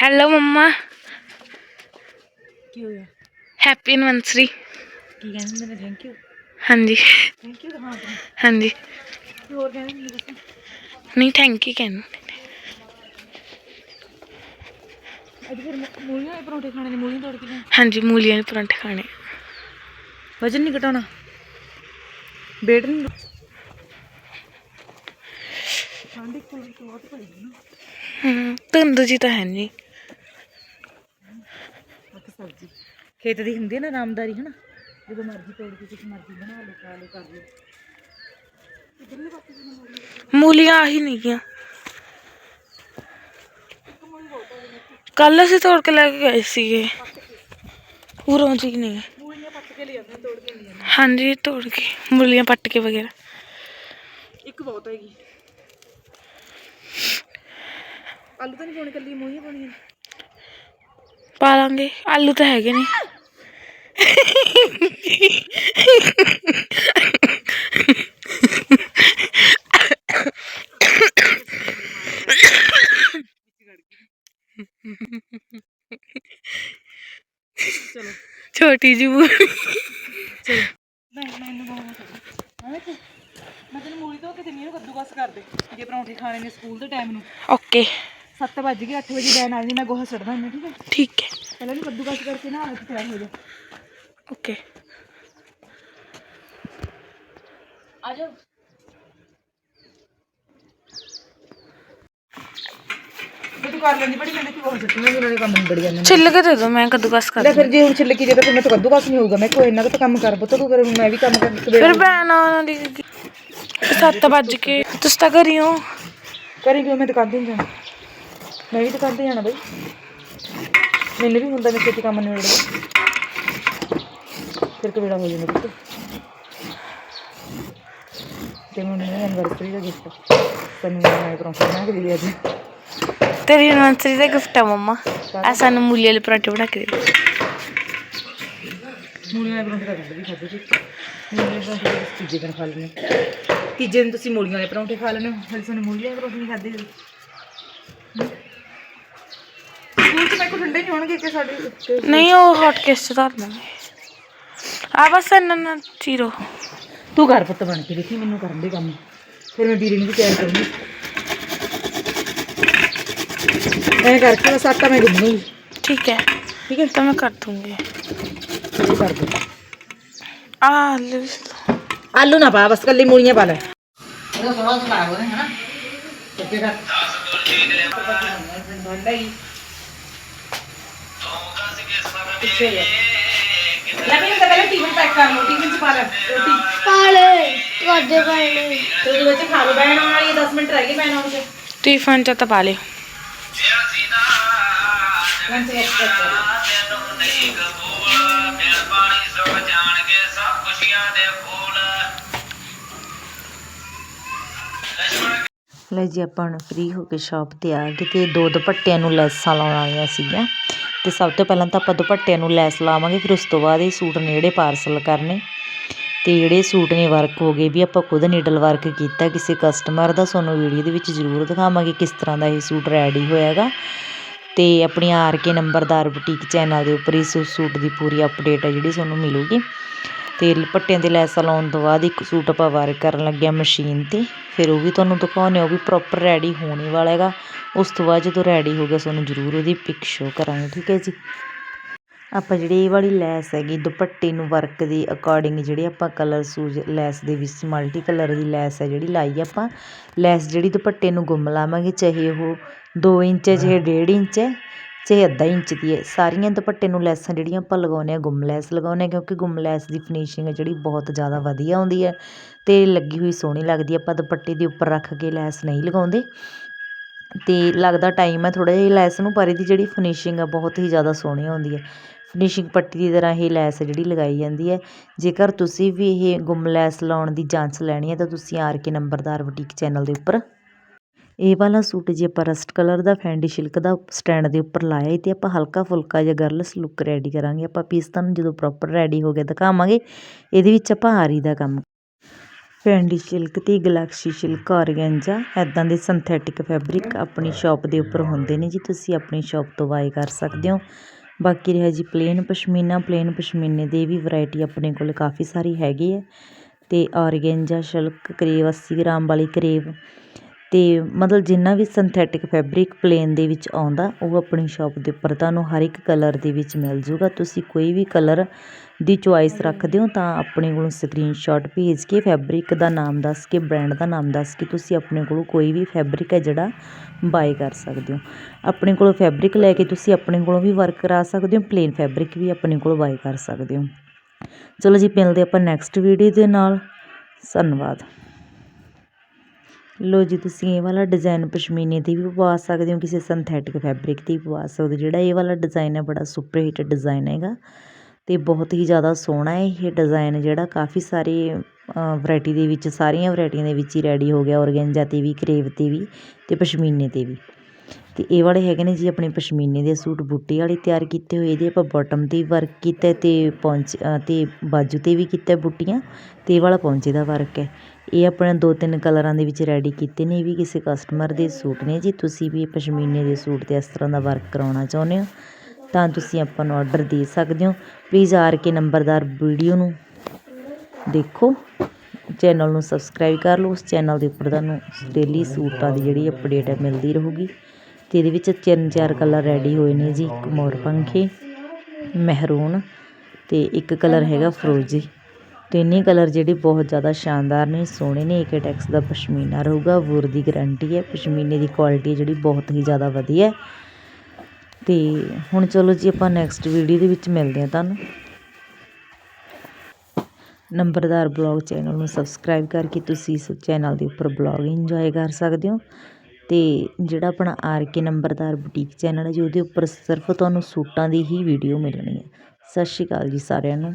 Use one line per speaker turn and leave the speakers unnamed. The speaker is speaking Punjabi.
ਹੈਲੋ ਮੰਮਾ
ਕੀ ਹੋਇਆ?
ਹੈਪੀ ਐਨਵਰਸਰੀ
ਕੀ ਕਹਿੰਦੇ ਹੁੰਦੇ ਨੇ? ਥੈਂਕ ਯੂ
ਹਾਂਜੀ।
ਥੈਂਕ ਯੂ ਹਾਂ
ਹਾਂਜੀ।
ਹੋਰ ਕਹਿੰਦੇ
ਨਹੀਂ ਥੈਂਕ ਯੂ ਕਹਿਣ
ਅੱਜ ਫਿਰ ਮੂਲੀਆਂ ਦੇ ਪਰੌਂਠੇ ਖਾਣੇ ਨੇ ਮੂਲੀਆਂ ਤੋੜ ਕੇ ਲਿਆ
ਹਾਂਜੀ ਮੂਲੀਆਂ ਦੇ ਪਰਾਂਠੇ ਖਾਣੇ।
ਵਜਨ ਨਹੀਂ ਘਟਾਉਣਾ। ਵੇਟ ਨਹੀਂ ਠੰਡ ਇੱਕ ਕੋਲ ਬਹੁਤ ਪਈ ਨਾ।
ਹਮ ਧੁੰਦ ਜੀ ਤਾਂ ਹੈ ਨਹੀਂ
ਸਬਜ਼ੀ। ਖੇਤ ਦੀ ਹੁੰਦੀ ਹੈ ਨਾ ਆਰਾਮਦਾਰੀ ਹਨਾ? ਜਦੋਂ ਮਰਜ਼ੀ ਤੋੜ ਕੇ ਕੁਛ ਮਰਜ਼ੀ ਬਣਾ ਲਓ ਖਾ ਲਓ ਕਰ ਲਓ। ਇਧਰਲੇ ਪਾਸੇ ਵੀ ਮੂਲੀ
ਮੂਲੀਆਂ ਆਹੀ ਨਹੀਂ ਗਿਆ ਕੱਲ ਅਸੀਂ ਤੋੜ ਕੇ ਲੈ ਕੇ ਗਏ ਸੀਗੇ। ਪੂਰੋਂ ਜੀ ਨਹੀਂ
ਮੂਲੀਆਂ ਪੱਟ ਕੇ ਲਿਆਉਂਦੇ ਨੇ, ਤੋੜ ਕੇ ਨਹੀਂ ਜਾਂਦੇ
ਹਾਂਜੀ ਤੋੜ ਕੇ। ਮੂਲੀਆਂ ਪੱਟ ਕੇ ਵਗੈਰਾ।
ਇੱਕ ਬਹੁਤ ਹੈਗੀ। ਆਲੂ ਤਾਂ ਨਹੀਂ ਪਾਉਣੇ ਕੱਲੀ ਮੂਲੀਆਂ ਪਾਉਣੀਆਂ ਨੇ।
ਪਾ ਲਾਂਗੇ ਆਲੂ ਤਾਂ ਹੈਗੇ ਨੇ।
ਚਲੋ
ਛੋਟੀ ਜੀ ਮੂਲੀ
ਚਲੋ ਮੈਂ ਮੈਨੂੰ ਵੇਖ ਮੈਂ ਤੈਨੂੰ ਮੂਲੀ ਧੋ ਕੇ ਦਿੰਨੀ ਆ ਕੱਦੂਕਸ ਕਰ ਦੇ ਜੇ ਪਰੌਂਠੇ ਖਾਣੇ ਨੇ ਸਕੂਲ ਦੇ ਟਾਈਮ ਨੂੰ
ਓਕੇ।
7 ਵੱਜ ਗਏ 8 ਵਜੇ ਬੈਨ ਆ ਜਾਣੀ ਮੈਂ ਗੋਹਾ ਸੜਦਾ ਹਾਂ ਠੀਕ ਹੈ?
ਠੀਕ ਹੈ।
ਪਹਿਲਾਂ ਨੂੰ ਕੱਦੂਕਸ ਕਰਕੇ ਨਾ ਆਲਸ ਤਿਆਰ ਹੋ ਜਾ
ਓਕੇ
ਆ ਜਾ ਤੂੰ ਕਰ ਲੈਂਦੀ ਬੜੀ ਕਹਿੰਦੇ ਕਿ ਗੋਹਾ ਸੱਟਣਾ ਇਹਨਾਂ ਦੇ ਕੰਮ ਨਿਬੜ ਜਾਂਦੇ ਨੇ
ਛਿੱਲ ਕੇ ਦੇ ਦੋ ਮੈਂ ਕਦੂਕਸ ਕਰ
ਲੈ ਫਿਰ ਜੇ ਹੁਣ ਛਿੱਲਕੀ ਜੇ ਤਾਂ ਫਿਰ ਮੈਂ ਤਾਂ ਕੱਦੂਕਸ ਨਹੀਂ ਹੋਊਗਾ। ਮੈਂ ਕੋਈ ਇੰਨਾ ਕੁ ਤਾਂ ਕੰਮ ਕਰ ਬੁੱਤ ਤੂੰ ਫਿਰ ਮੈਂ ਵੀ ਕੰਮ ਕਰ
ਫਿਰ ਭੈਣ ਉਹਨਾਂ ਦੀ। 7 ਵੱਜ ਕੇ। ਤੁਸੀਂ ਤਾਂ ਘਰੀ ਹੋ।
ਕਰੀ ਕਿਉਂ? ਮੈਂ ਦੁਕਾਨ ਤੇ ਜਾਣਾ। ਮੈਂ ਵੀ ਦੁਕਾਨ ਤੇ ਜਾਣਾ ਬਈ। ਮੈਨੂੰ ਵੀ ਹੁੰਦਾ ਮੈਂ ਛੇਤੀ ਕੰਮ ਨਿਬੜ ਫਿਰ ਕਵੇੜਾ ਹੋ ਜਾਂਦਾ ਪੁੱਤ ਤੇ ਮੈਨੂੰ ਨਹੀਂ ਐਨਵਰਸਰੀ ਦਾ ਗਿਫਟ ਤੈਨੂੰ ਮੈਂ ਪਰੌਂਠੇ ਬਣਾ ਕੇ ਦੇ ਅੱਜ
ਤੇਰੀ ਐਨਵਰਸਰੀ ਦਾ ਗਿਫਟ ਆ ਮੰਮਾ ਆ ਸਾਨੂੰ ਮੂਲੀ ਵਾਲੇ ਪਰਾਂਠੇ ਬਣਾ ਕੇ ਦੇ ਦਿਓ।
ਮੂਲੀਆਂ ਦੇ ਪਰੌਂਠੇ ਤਾਂ ਕੱਢ ਵੀ ਖਾਦੇ ਸੀ ਮੂਲੀਆਂ ਦੇ ਪਰੌਂਠੇ ਤਾਂ ਤੀਜੇ ਦਿਨ ਖਾ ਲੈਣੇ ਤੀਜੇ ਦਿਨ ਤੁਸੀਂ ਮੂਲੀਆਂ ਦੇ ਪਰੌਂਠੇ ਖਾ ਲੈਣੇ ਹਲੇ ਸਾਨੂੰ ਮੂਲੀਆਂ ਦੇ ਪਰੌਂਠੇ ਨਹੀਂ ਖਾਦੇ ਸਕੂਲ ਚ ਮੈਂ ਕੋ ਠੰਡੇ ਨਹੀਂ ਹੋਣਗੇ ਕਿ ਸਾਡੇ
ਨਹੀਂ ਉਹ ਹੌਟ ਕੇਸ ਚ ਧਰ ਦਾਂਗੇ ਆ ਬਸ ਇੰਨਾ ਨਾ ਚੀਰੋ।
ਤੂੰ ਘਰ ਪੁੱਤ ਬਣ ਕੇ ਦੇਖੀ ਮੈਨੂੰ ਕਰਨ ਦੇ ਕੰਮ। ਫਿਰ ਮੈਂ ਵੀਰੇ ਨੂੰ ਵੀ ਤਿਆਰ ਕਰੂੰਗੀ। ਐ ਕਰਕੇ ਬਸ ਆਟਾ ਮੈਂ ਗੁੰਨੂਗੀ
ਠੀਕ ਹੈ।
ਠੀਕ ਹੈ?
ਤਾਂ ਮੈਂ ਕਰ ਦੂੰਗੀ।
ਤੂੰ ਕਰ ਦੇ।
ਆ ਲੈ।
ਆਲੂ ਨਾ ਪਾ ਬਸ ਕੱਲੀ ਮੂਲੀਆਂ ਪਾ ਲੈ। ਇਹਦਾ ਥੋੜਾ ਸੁਣਾ ਹੋਵੇ ਹਨਾ ਤੇ ਦਾ ਪਿੱਛੇ ਲੈ ਲੈ ਵੀ ਤਾਂ ਪਹਿਲਾਂ ਟੀਫਨ ਪੈਕ ਕਰ ਲਓ ਟੀਫਨ ਚ ਪਾ ਲੈ ਰੋਟੀ।
ਕਾਲੇ ਤੁਹਾਡੇ ਕਾਲੇ
ਤੇ ਉਹਦੇ ਵਿੱਚ ਖਾ ਲਓ ਬੈਣ ਆਉਣ ਵਾਲੀ 10 ਮਿੰਟ ਰਹਿ ਗਏ ਬੈਣ ਆਉਣ ਚ
ਟਿਫਨ ਚ ਤਾਂ ਪਾ ਲਿਓ।
ਲੰਚ ਵਿੱਚ ਪੈਕ ਕਰ ਲਓ। ਲੈ ਜੀ ਆਪਾਂ ਹੁਣ ਫ੍ਰੀ ਹੋ ਕੇ ਸ਼ਾਪ ਤੇ ਆ ਗਏ ਤੇ ਦੋ ਦੁਪੱਟਿਆਂ ਨੂੰ ਲੈਸਾਂ ਲਾਉਣ ਵਾਲੀਆਂ ਸੀਗੀਆਂ। ਤੇ ਸਭ ਤੋਂ ਪਹਿਲਾਂ ਤਾਂ ਆਪਾਂ ਦੁਪੱਟਿਆਂ ਨੂੰ ਲੈਸ ਲਾਵਾਂਗੇ, ਫਿਰ ਉਸ ਤੋਂ ਬਾਅਦ ਇਹ ਸੂਟ ਨੇ ਜਿਹੜੇ ਪਾਰਸਲ ਕਰਨੇ। ਤੇ ਜਿਹੜੇ ਸੂਟ ਨੇ ਵਰਕ ਹੋ ਗਏ ਵੀ ਆਪਾਂ ਖੁਦ ਨੀਡਲ ਵਰਕ ਕੀਤਾ, ਕਿਸੇ ਕਸਟਮਰ ਦਾ, ਤੁਹਾਨੂੰ ਵੀਡੀਓ ਦੇ ਵਿੱਚ ਜ਼ਰੂਰ ਦਿਖਾਵਾਂਗੇ ਕਿਸ ਤਰ੍ਹਾਂ ਦਾ ਇਹ ਸੂਟ ਰੈਡੀ ਹੋਇਆਗਾ। ਤੇ ਆਪਣੀ ਆਰ ਕੇ ਨੰਬਰਦਾਰ ਬੁਟੀਕ ਚੈਨਲ ਦੇ ਉੱਪਰ ਇਸ ਸੂਟ ਦੀ ਪੂਰੀ ਅਪਡੇਟ ਹੈ ਜਿਹੜੀ ਤੁਹਾਨੂੰ ਮਿਲੂਗੀ। ਤੇ ਪੱਟਿਆਂ ਤੇ ਲੈਸਾਂ ਲਾਉਣ ਤੋਂ ਬਾਅਦ ਇੱਕ ਸੂਟ ਆਪਾਂ ਵਾਰ ਕਰਨ ਲੱਗਿਆ ਮਸ਼ੀਨ ਤੇ। ਫਿਰ ਉਹ ਵੀ ਤੁਹਾਨੂੰ ਦਿਖਾਉਂਦੇ ਉਹ ਵੀ ਪ੍ਰੋਪਰ ਰੈਡੀ ਹੋਣੇ ਵਾਲਾ ਹੈਗਾ। ਉਸ ਤੋਂ ਬਾਅਦ ਜਦੋਂ ਰੈਡੀ ਹੋ ਗਿਆ, ਤੁਹਾਨੂੰ ਜ਼ਰੂਰ ਉਹਦੀ ਪਿਕ ਸ਼ੋ ਕਰਾਂਗੇ, ਠੀਕ ਹੈ ਜੀ। ਆਪਾਂ ਜਿਹੜੀ ਇਹ ਵਾਲੀ ਲੈਸ ਹੈਗੀ, ਦੁਪੱਟੇ ਨੂੰ ਵਰਕ ਦੇ ਅਕੋਰਡਿੰਗ ਜਿਹੜੇ ਆਪਾਂ ਕਲਰ ਸੂਜ, ਲੈਸ ਦੇ ਵਿੱਚ ਮਲਟੀ ਕਲਰ ਦੀ ਲੈਸ ਹੈ ਜਿਹੜੀ ਲਾਈ ਆਪਾਂ, ਲੈਸ ਜਿਹੜੀ ਦੁਪੱਟੇ ਨੂੰ ਗੁੰਮ ਲਾਵਾਂਗੇ, ਚਾਹੇ ਉਹ 2 ਇੰਚ ਹੈ, ਚਾਹੇ 1.5 ਇੰਚ ਹੈ। ਚਾਹੇ ਅੱਧਾ ਇੰਚ ਦੀ ਹੈ ਸਾਰੀਆਂ ਦੁਪੱਟੇ ਨੂੰ ਲੈਸਾਂ ਜਿਹੜੀਆਂ ਆਪਾਂ ਲਗਾਉਂਦੇ ਹਾਂ, ਗੁੰਮ ਲੈਸ ਲਗਾਉਂਦੇ ਹਾਂ, ਕਿਉਂਕਿ ਗੁੰਮ ਲੈਸ ਦੀ ਫਿਨਿਸ਼ਿੰਗ ਹੈ ਜਿਹੜੀ ਬਹੁਤ ਜ਼ਿਆਦਾ ਵਧੀਆ ਆਉਂਦੀ ਹੈ ਅਤੇ ਲੱਗੀ ਹੋਈ ਸੋਹਣੀ ਲੱਗਦੀ ਆਪਾਂ ਦੁਪੱਟੇ ਦੇ ਉੱਪਰ ਰੱਖ ਕੇ ਲੈਸ ਨਹੀਂ ਲਗਾਉਂਦੇ ਅਤੇ ਲੱਗਦਾ ਟਾਈਮ ਹੈ, ਥੋੜ੍ਹਾ ਜਿਹਾ ਲੈਸ ਨੂੰ ਪਰ ਇਹਦੀ ਜਿਹੜੀ ਫਿਨਿਸ਼ਿੰਗ ਹੈ ਬਹੁਤ ਹੀ ਜ਼ਿਆਦਾ ਸੋਹਣੀ ਆਉਂਦੀ ਹੈ। ਫਿਨਿਸ਼ਿੰਗ ਪੱਟੀ ਦੀ ਤਰ੍ਹਾਂ ਇਹ ਲੈਸ ਜਿਹੜੀ ਲਗਾਈ ਜਾਂਦੀ ਹੈ। ਜੇਕਰ ਤੁਸੀਂ ਵੀ ਇਹ ਗੁੰਮ ਲੈਸ ਲਾਉਣ ਦੀ ਜਾਂਚ ਲੈਣੀ ਹੈ ਤਾਂ ਤੁਸੀਂ ਆਰ ਕੇ ਨੰਬਰਦਾਰ ਬੁਟੀਕ ਚੈਨਲ ਦੇ ਉੱਪਰ ਇਹ ਵਾਲਾ ਸੂਟ ਜੇ ਆਪਾਂ ਰਸਟ ਕਲਰ ਦਾ, ਫੈਂਡੀ ਸਿਲਕ ਦਾ ਸਟੈਂਡ ਦੇ ਉੱਪਰ ਲਾਇਆ ਤੇ ਆਪਾਂ ਹਲਕਾ ਫੁਲਕਾ ਜਿਹਾ ਗਰਲਸ ਲੁੱਕ ਰੈਡੀ ਕਰਾਂਗੇ। ਆਪਾਂ ਪੀਸ ਤੁਹਾਨੂੰ ਜਦੋਂ ਪ੍ਰੋਪਰ ਰੈਡੀ ਹੋ ਗਿਆ ਦਿਖਾਵਾਂਗੇ। ਇਹਦੇ ਵਿੱਚ ਆਪਾਂ ਆਰੀ ਦਾ ਕੰਮ ਫੈਂਡੀ ਸਿਲਕ ਤੇ ਗਲੈਕਸੀ ਸਿਲਕ, ਔਰਗੈਂਜਾ ਐਦਾਂ ਦੇ ਸਿੰਥੈਟਿਕ ਫੈਬਰਿਕ ਆਪਣੀ ਸ਼ਾਪ ਦੇ ਉੱਪਰ ਹੁੰਦੇ ਨੇ ਜੀ, ਤੁਸੀਂ ਆਪਣੀ ਸ਼ਾਪ ਤੋਂ ਬਾਏ ਕਰ ਸਕਦੇ ਹੋ। ਬਾਕੀ ਰਿਹਾ ਜੀ ਪਲੇਨ ਪਸ਼ਮੀਨਾ ਪਲੇਨ ਪਸ਼ਮੀਨੇ ਦੇ ਵੀ ਵੈਰਾਈਟੀ ਆਪਣੇ ਕੋਲ ਕਾਫੀ ਸਾਰੀ ਹੈਗੀ ਹੈ। ਤੇ ਔਰਗੈਂਜਾ, ਸਿਲਕ, ਕਰੇਵ 80 ਗ੍ਰਾਮ ਵਾਲੀ ਕਰੇਵ ਅਤੇ ਮਤਲਬ ਜਿੰਨਾ ਵੀ ਸਿੰਥੈਟਿਕ ਫੈਬਰਿਕ ਪਲੇਨ ਦੇ ਵਿੱਚ ਆਉਂਦਾ, ਉਹ ਆਪਣੀ ਸ਼ੋਪ ਦੇ ਉੱਪਰ ਤੁਹਾਨੂੰ ਹਰ ਇੱਕ ਕਲਰ ਦੇ ਵਿੱਚ ਮਿਲ ਜੂਗਾ। ਤੁਸੀਂ ਕੋਈ ਵੀ ਕਲਰ ਦੀ ਚੋਇਸ ਰੱਖਦੇ ਹੋ ਤਾਂ ਆਪਣੇ ਕੋਲੋਂ ਸਕਰੀਨਸ਼ਾਟ ਭੇਜ ਕੇ ਫੈਬਰਿਕ ਦਾ ਨਾਮ ਦੱਸ ਕੇ ਬ੍ਰਾਂਡ ਦਾ ਨਾਮ ਦੱਸ ਕੇ ਤੁਸੀਂ ਆਪਣੇ ਕੋਲੋਂ ਕੋਈ ਵੀ ਫੈਬਰਿਕ ਹੈ ਜਿਹੜਾ ਬਾਏ ਕਰ ਸਕਦੇ ਹੋ। ਆਪਣੇ ਕੋਲੋਂ ਫੈਬਰਿਕ ਲੈ ਕੇ ਤੁਸੀਂ ਆਪਣੇ ਕੋਲੋਂ ਵੀ ਵਰਕ ਕਰਾ ਸਕਦੇ ਹੋ ਪਲੇਨ ਫੈਬਰਿਕ ਵੀ ਆਪਣੇ ਕੋਲੋਂ ਬਾਏ ਕਰ ਸਕਦੇ ਹੋ। ਚਲੋ ਜੀ, ਮਿਲਦੇ ਆਪਾਂ ਨੈਕਸਟ ਵੀਡੀਓ ਦੇ ਨਾਲ। ਧੰਨਵਾਦ। ਲੋ ਜੀ, ਤੁਸੀਂ ਇਹ ਵਾਲਾ ਡਿਜ਼ਾਈਨ ਪਸ਼ਮੀਨੇ ਤੇ ਵੀ ਪਵਾ ਸਕਦੇ ਹੋ, ਕਿਸੇ ਸਿੰਥੈਟਿਕ ਫੈਬਰਿਕ ਤੇ ਵੀ ਪਵਾ ਸਕਦੇ ਹੋ। ਜਿਹੜਾ ਇਹ ਵਾਲਾ ਡਿਜ਼ਾਈਨ ਹੈ, ਬੜਾ ਸੁਪਰ ਹਿੱਟ ਡਿਜ਼ਾਈਨ ਹੈਗਾ ਤੇ ਬਹੁਤ ਹੀ ਜ਼ਿਆਦਾ ਸੋਹਣਾ ਹੈ ਇਹ ਡਿਜ਼ਾਈਨ ਜਿਹੜਾ ਕਾਫੀ ਸਾਰੇ ਵੈਰਾਈਟੀ ਦੇ ਵਿੱਚ, ਸਾਰੀਆਂ ਵੈਰਾਈਟੀਆਂ ਦੇ ਵਿੱਚ ਹੀ ਰੈਡੀ ਹੋ ਗਿਆ, ਔਰਗੈਂਜਾ ਤੇ ਵੀ, ਕਰੇਵ ਤੇ ਵੀ ਤੇ ਪਸ਼ਮੀਨੇ ਤੇ ਵੀ। ਤੇ ਇਹ ਵਾਲੇ ਹੈਗੇ ਨੇ ਜੀ ਆਪਣੇ ਪਸ਼ਮੀਨੇ ਦੇ ਸੂਟ ਬੂਟੇ ਵਾਲੇ ਤਿਆਰ ਕੀਤੇ ਹੋਏ ਇਹਦੇ ਆਪਾਂ ਬਾਟਮ ਤੇ ਵਰਕ ਕੀਤਾ ਤੇ ਪੌਂਚ ਅ, ਤੇ ਬਾਜੂ ਤੇ ਵੀ ਕੀਤਾ ਬੂਟੀਆਂ ਤੇ ਇਹ ਵਾਲਾ ਪੌਂਚੇ ਦਾ ਵਰਕ ਹੈ। ਇਹ ਆਪਣੇ ਦੋ ਤਿੰਨ ਕਲਰਾਂ ਦੇ ਵਿੱਚ ਰੈਡੀ ਕੀਤੇ ਨੇ ਇਹ ਵੀ ਕਿਸੇ ਕਸਟਮਰ ਦੇ ਸੂਟ ਨੇ ਜੀ। ਤੁਸੀਂ ਵੀ ਪਸ਼ਮੀਨੇ ਦੇ ਸੂਟ ਤੇ ਇਸ ਤਰ੍ਹਾਂ ਦਾ ਵਰਕ ਕਰਾਉਣਾ ਚਾਹੁੰਦੇ ਹੋ ਤਾਂ ਤੁਸੀਂ ਆਪਾਂ ਨੂੰ ਆਰਡਰ ਦੇ ਸਕਦੇ ਹੋ। ਪਲੀਜ਼ ਆਰ ਕੇ ਨੰਬਰਦਾਰ ਵੀਡੀਓ ਨੂੰ ਦੇਖੋ ਚੈਨਲ ਨੂੰ ਸਬਸਕ੍ਰਾਈਬ ਕਰ ਲਓ ਉਸ ਚੈਨਲ ਦੇ ਉੱਪਰ ਤੁਹਾਨੂੰ ਡੇਲੀ ਸੂਟਾਂ ਦੀ ਜਿਹੜੀ ਅਪਡੇਟ ਹੈ ਮਿਲਦੀ ਰਹੂਗੀ। ਤੇ ਇਹਦੇ ਵਿੱਚ ਤਿੰਨ ਚਾਰ ਕਲਰ ਰੈਡੀ ਹੋਏ ਨੇ ਜੀ। ਇੱਕ ਮੋਰ ਪੰਖੀ, ਮਹਿਰੂਨ ਤੇ ਇੱਕ ਕਲਰ ਹੈਗਾ ਫਰੋਜੀ। ਤਿੰਨੇ ਕਲਰ ਜਿਹੜੇ ਬਹੁਤ ਜ਼ਿਆਦਾ ਸ਼ਾਨਦਾਰ ਨੇ, ਸੋਹਣੇ ਨੇ। ਏਕੇ ਟੈਕਸ ਦਾ ਪਸ਼ਮੀਨਾ ਰਹੂਗਾ, ਵੂਰ ਦੀ ਗਾਰੰਟੀ ਹੈ। ਪਸ਼ਮੀਨੇ ਦੀ ਕੁਆਲਿਟੀ ਜਿਹੜੀ ਬਹੁਤ ਹੀ ਜ਼ਿਆਦਾ ਵਧੀਆ ਹੈ। ਤੇ ਹੁਣ ਚਲੋ ਜੀ ਆਪਾਂ ਨੈਕਸਟ ਵੀਡੀਓ ਦੇ ਵਿੱਚ ਮਿਲਦੇ ਹਾਂ ਤੁਹਾਨੂੰ। ਨੰਬਰਦਾਰ ਬਲੌਗ ਚੈਨਲ ਨੂੰ ਸਬਸਕ੍ਰਾਈਬ ਕਰਕੇ ਤੁਸੀਂ ਇਸ ਚੈਨਲ ਦੇ ਉੱਪਰ ਬਲੌਗ ਇੰਜੋਏ ਕਰ ਸਕਦੇ ਹੋ। ਅਤੇ ਜਿਹੜਾ ਆਪਣਾ ਆਰ ਕੇ ਨੰਬਰਦਾਰ ਬੁਟੀਕ ਚੈਨਲ ਹੈ ਜੀ, ਉਹਦੇ ਉੱਪਰ ਸਿਰਫ ਤੁਹਾਨੂੰ ਸੂਟਾਂ ਦੀ ਹੀ ਵੀਡੀਓ ਮਿਲਣੀ ਹੈ। ਸਤਿ ਸ਼੍ਰੀ ਅਕਾਲ ਜੀ ਸਾਰਿਆਂ ਨੂੰ।